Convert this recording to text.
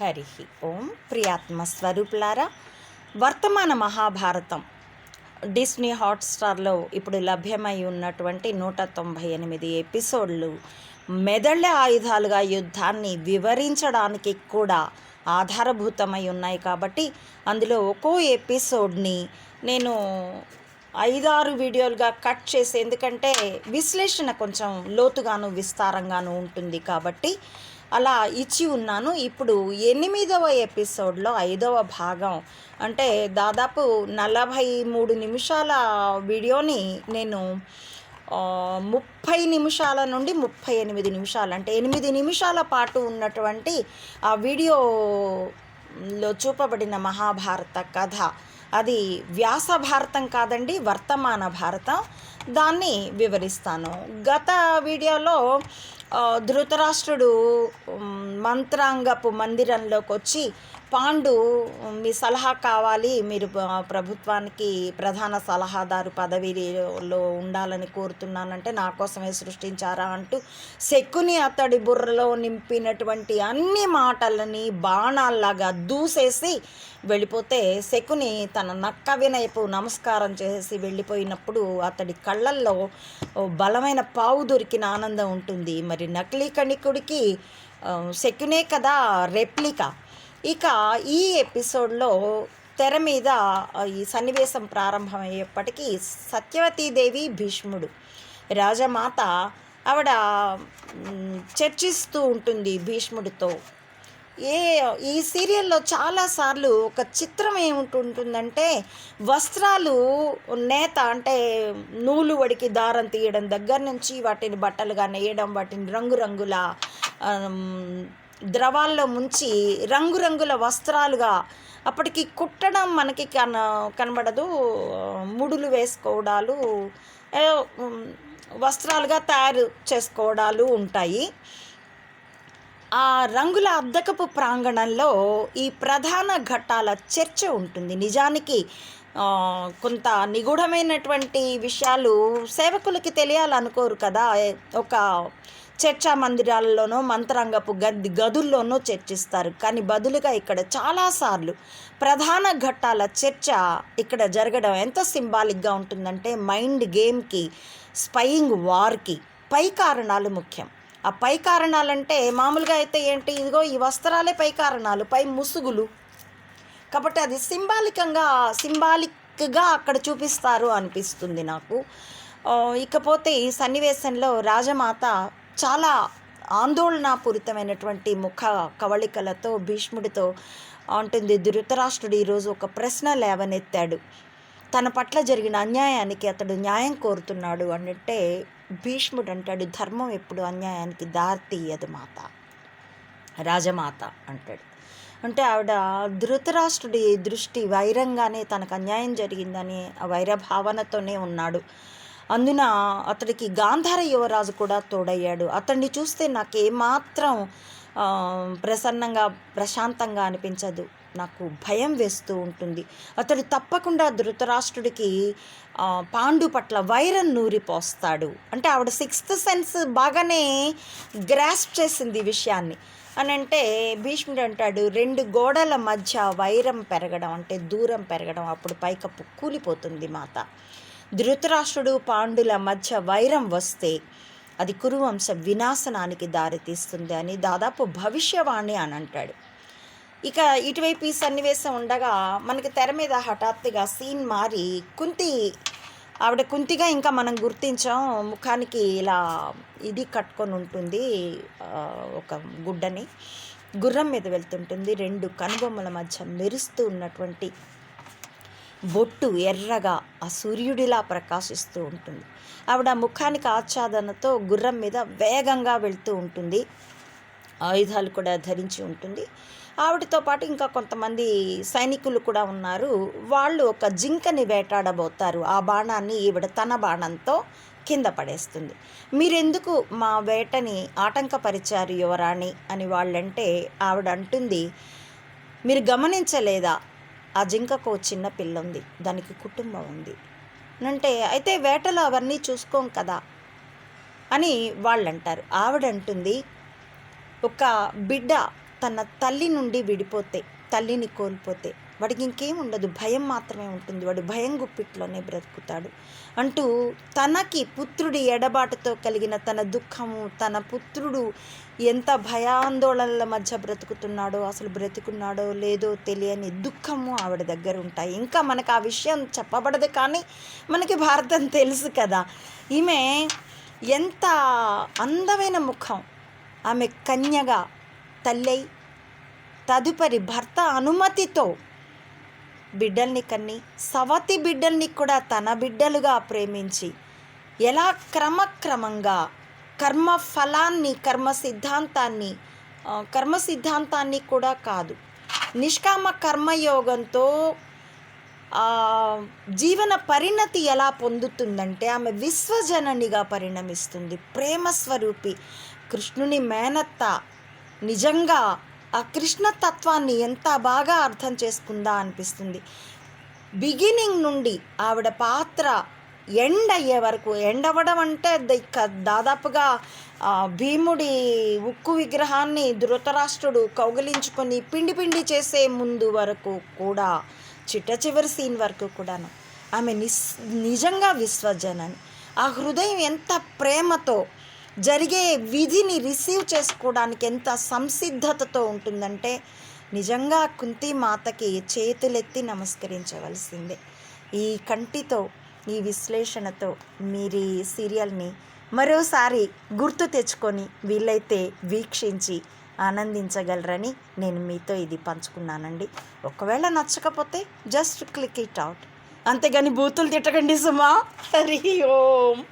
హరి ఓం ప్రియాత్మ స్వరూపులారా వర్తమాన మహాభారతం డిస్నీ హాట్స్టార్లో ఇప్పుడు లభ్యమై ఉన్నటువంటి నూట తొంభై ఎనిమిది ఎపిసోడ్లు. మెదళ్ళ ఆయుధాలుగా యుద్ధాన్ని వివరించడానికి కూడా ఆధారభూతమై ఉన్నాయి కాబట్టి అందులో ఒక్కో ఎపిసోడ్ని నేను ఐదారు వీడియోలుగా కట్ చేసి ఎందుకంటే విశ్లేషణ కొంచెం లోతుగాను విస్తారంగాను ఉంటుంది కాబట్టి అలా ఇచ్చి ఉన్నాను. ఇప్పుడు ఎనిమిదవ ఎపిసోడ్లో ఐదవ భాగం. అంటే దాదాపు నలభై మూడు నిమిషాల వీడియోని నేను ముప్పై నిమిషాల నుండి ముప్పై ఎనిమిది నిమిషాలు అంటే ఎనిమిది నిమిషాల పాటు ఉన్నటువంటి ఆ వీడియోలో చూపబడిన మహాభారత కథ. అది వ్యాస భారతం కాదండి వర్తమాన భారతం. దాన్ని వివరిస్తాను. గత వీడియోలో ధృతరాష్ట్రుడు మంత్రాంగపు మందిరంలోకి వచ్చి పాండు మీ సలహా కావాలి మీరు ప్రభుత్వానికి ప్రధాన సలహాదారు పదవిలో ఉండాలని కోరుతున్నానంటే నా కోసమే సృష్టించారా అంటూ శకుని అతడి బుర్రలో నింపినటువంటి అన్ని మాటలని బాణాల్లాగా దూసేసి వెళ్ళిపోతే శకుని తన నక్క వినయపు నమస్కారం చేసి వెళ్ళిపోయినప్పుడు అతడి కళ్ళల్లో బలమైన పావు దొరికిన ఆనందం ఉంటుంది. మరి నకిలీ కణికుడికి శకునే కదా రెప్లికా. ఇక ఈ ఎపిసోడ్లో తెర మీద ఈ సన్నివేశం ప్రారంభమయ్యేప్పటికీ సత్యవతీదేవి భీష్ముడు రాజమాత ఆవిడ చర్చిస్తూ ఉంటుంది భీష్ముడితో. ఏ ఈ సీరియల్లో చాలాసార్లు ఒక చిత్రం ఏముంటుంటుందంటే వస్త్రాలు నేత అంటే నూలు వడికి దారం తీయడం దగ్గర నుంచి వాటిని బట్టలుగా నేయడం వాటిని రంగురంగుల ద్రవాల్లో ముంచి రంగురంగుల వస్త్రాలుగా అప్పటికి కుట్టడం మనకి కన కనబడదు. ముడులు వేసుకోవడాలు వస్త్రాలుగా తయారు చేసుకోవడాలు ఉంటాయి. ఆ రంగుల అద్దకపు ప్రాంగణంలో ఈ ప్రధాన ఘట్టాల చర్చ ఉంటుంది. నిజానికి కొంత నిగూఢమైనటువంటి విషయాలు సేవకులకి తెలియాలనుకోరు కదా. ఒక చర్చా మందిరాలలోనో మంత్రాంగపు గది గదుల్లోనో చర్చిస్తారు. కానీ బదులుగా ఇక్కడ చాలాసార్లు ప్రధాన ఘట్టాల చర్చ ఇక్కడ జరగడం ఎంత సింబాలిక్గా ఉంటుందంటే మైండ్ గేమ్కి స్పయింగ్ వార్కి పై కారణాలు ముఖ్యం. ఆ పై కారణాలంటే మామూలుగా అయితే ఏంటి ఇదిగో ఈ వస్త్రాలే పై కారణాలు పై ముసుగులు. కాబట్టి అది సింబాలికంగా సింబాలిక్గా అక్కడ చూపిస్తారు అనిపిస్తుంది నాకు. ఇకపోతే ఈ సన్నివేశంలో రాజమాత చాలా ఆందోళనాపూరితమైనటువంటి ముఖ కవళికలతో భీష్ముడితో అంటుంది ధృతరాష్ట్రుడు ఈరోజు ఒక ప్రశ్న లేవనెత్తాడు. తన పట్ల జరిగిన అన్యాయానికి అతడు న్యాయం కోరుతున్నాడు అన్నట్టే భీష్ముడు అంటాడు ధర్మం ఎప్పుడు అన్యాయానికి దారి తీయదు మాత. రాజమాత అంటాడు. అంటే ఆవిడ ధృతరాష్ట్రుడి దృష్టి వైరంగానే తనకు అన్యాయం జరిగిందని ఆ వైర భావనతోనే ఉన్నాడు. అందున అతడికి గాంధార యువరాజు కూడా తోడయ్యాడు. అతన్ని చూస్తే నాకు ఏమాత్రం ప్రసన్నంగా ప్రశాంతంగా అనిపించదు. నాకు భయం వేస్తూ ఉంటుంది. అతడు తప్పకుండా ధృతరాష్ట్రుడికి పాండు పట్ల వైరం నూరిపోస్తాడు. అంటే ఆవిడ సిక్స్త్ సెన్స్ బాగానే గ్రాస్ప్ చేసింది విషయాన్ని. అని అంటే భీష్ముడు అంటాడు రెండు గోడల మధ్య వైరం పెరగడం అంటే దూరం పెరగడం అప్పుడు పైకప్పు కూలిపోతుంది మాత. ధృతరాష్ట్రుడు పాండుల మధ్య వైరం వస్తే అది కురువంశ వినాశనానికి దారితీస్తుంది అని దాదాపు భవిష్యవాణి అని అంటాడు. ఇక ఇటువైపు ఈ సన్నివేశం ఉండగా మనకి తెర మీద హఠాత్తుగా సీన్ మారి కుంతి ఆవిడ కుంతిగా ఇంకా మనం గుర్తించాం. ముఖానికి ఇలా ఇది కట్టుకొని ఉంటుంది ఒక గుడ్డని. గుర్రం మీద వెళ్తుంటుంది. రెండు కనుబొమ్మల మధ్య మెరుస్తూ ఉన్నటువంటి బొట్టు ఎర్రగా ఆ సూర్యుడిలా ప్రకాశిస్తూ ఉంటుంది. ఆవిడ ముఖానికి ఆచ్ఛాదనతో గుర్రం మీద వేగంగా వెళ్తూ ఉంటుంది. ఆయుధాలు కూడా ధరించి ఉంటుంది. ఆవిడతో పాటు ఇంకా కొంతమంది సైనికులు కూడా ఉన్నారు. వాళ్ళు ఒక జింకని వేటాడబోతారు. ఆ బాణాన్ని ఈవిడ తన బాణంతో కింద పడేస్తుంది. మీరెందుకు మా వేటని ఆటంకపరిచారు యువరాణి? అని వాళ్ళంటే ఆవిడ అంటుంది మీరు గమనించలేదా? ఆ జింకకు చిన్న పిల్ల ఉంది దానికి కుటుంబం ఉంది. అంటే అయితే వేటలో అవన్నీ చూసుకోం కదా అని వాళ్ళు అంటారు ఆవిడంటుంది ఒక బిడ్డ తన తల్లి నుండి విడిపోతే తల్లిని కోల్పోతే వాడికి ఇంకేం ఉండదు. భయం మాత్రమే ఉంటుంది. వాడు భయం గుప్పిట్లోనే బ్రతుకుతాడు. అంటూ తనకి పుత్రుడి ఎడబాటుతో కలిగిన తన దుఃఖము తన పుత్రుడు ఎంత భయాందోళనల మధ్య బ్రతుకుతున్నాడో అసలు బ్రతుకున్నాడో లేదో తెలియని దుఃఖము ఆవిడ దగ్గర ఉంటాయి. ఇంకా మనకు ఆ విషయం చెప్పబడదు కానీ మనకి భారతం తెలుసు కదా. ఈమె ఎంత అందమైన ముఖం. ఆమె కన్యగా తల్లై తదుపరి భర్త అనుమతితో బిడ్డల్ని కన్ని సవతి బిడ్డల్ని కూడా తన బిడ్డలుగా ప్రేమించి ఎలా క్రమక్రమంగా కర్మ ఫలాన్ని కర్మ సిద్ధాంతాన్ని కర్మ సిద్ధాంతాన్ని కూడా కాదు. నిష్కామ కర్మయోగంతో జీవన పరిణతి ఎలా పొందుతుందంటే ఆమె విశ్వజననిగా పరిణమిస్తుంది. ప్రేమ స్వరూపి కృష్ణుని మేనత్త నిజంగా ఆ కృష్ణతత్వాన్ని ఎంత బాగా అర్థం చేసుకుందా అనిపిస్తుంది. బిగినింగ్ నుండి ఆవిడ పాత్ర ఎండ్ అయ్యే వరకు ఎండ్ అవ్వడం అంటే దాదాపుగా భీముడి ఉక్కు విగ్రహాన్ని ధృతరాష్ట్రుడు కౌగిలించుకొని పిండి పిండి చేసే ముందు వరకు కూడా చిట్ట చివరి సీన్ వరకు కూడాను. ఆమె నిస్ నిజంగా విశ్వజనని. ఆ హృదయం ఎంత ప్రేమతో జరిగే విధిని రిసీవ్ చేసుకోవడానికి ఎంత సంసిద్ధతతో ఉంటుందంటే నిజంగా కుంతి మాతకి చేతులెత్తి నమస్కరించవలసిందే. ఈ కంటితో ఈ విశ్లేషణతో మీరు ఈ సీరియల్ని మరోసారి గుర్తు తెచ్చుకొని వీలైతే వీక్షించి ఆనందించగలరని నేను మీతో ఇది పంచుకున్నానండి. ఒకవేళ నచ్చకపోతే జస్ట్ క్లిక్ ఇట్ అవుట్. అంతేగాని బూతులు తిట్టకండి సుమా. హరి ఓం.